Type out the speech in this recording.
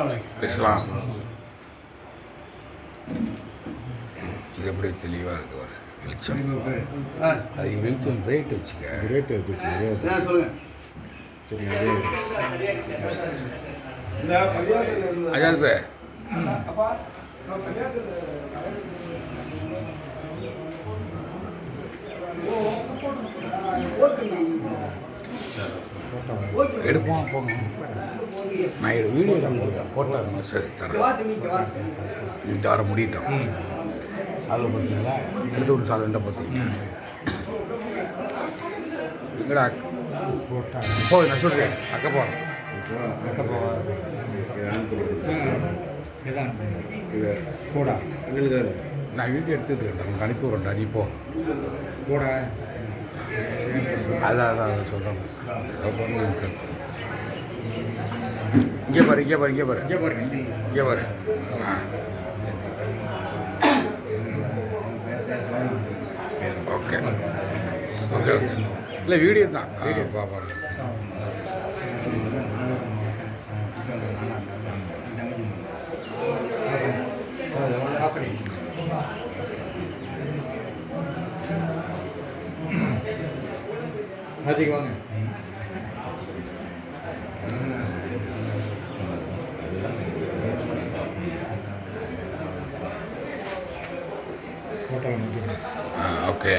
அலைக்கும். இஸ்லாம் இது எப்படி தெளிவாக இருக்கு பாரு வெளிச்சம். அது வெளிச்சம் பிரேட் வச்சுக்க. சொல்லுங்க. சரி அஜாத் பே. எடுப்போம் போங்க. நான் இது வீடியோ எடுத்துக்கிறேன் போட்டோ சரி தரேன். இந்த வாரம் முடியட்டும். சால்வை பார்த்தீங்களா எடுத்து ஒன்று சால்வை என்ன பார்த்தீங்க எங்கடா? போ நான் சொல்கிறேன் அக்க போகிறேன் இது கூட எங்களுக்கு நான் வீடியோ எடுத்துக்கிறேன் உங்களுக்கு அனுப்பி விட்றேன் நீ போ. கூட அதான் அதான் அதை சொல்கிறேன். இங்கே பாரு. இங்கே பாரு இங்கே பாரு இங்கே பாரு. ஓகே. Okay okay. இல்லை வீடியோ தான். வீடியோ. பாப்பாரு ஆச்சிக்கு வாங்க ஃபோட்டோ ஆ ஓகே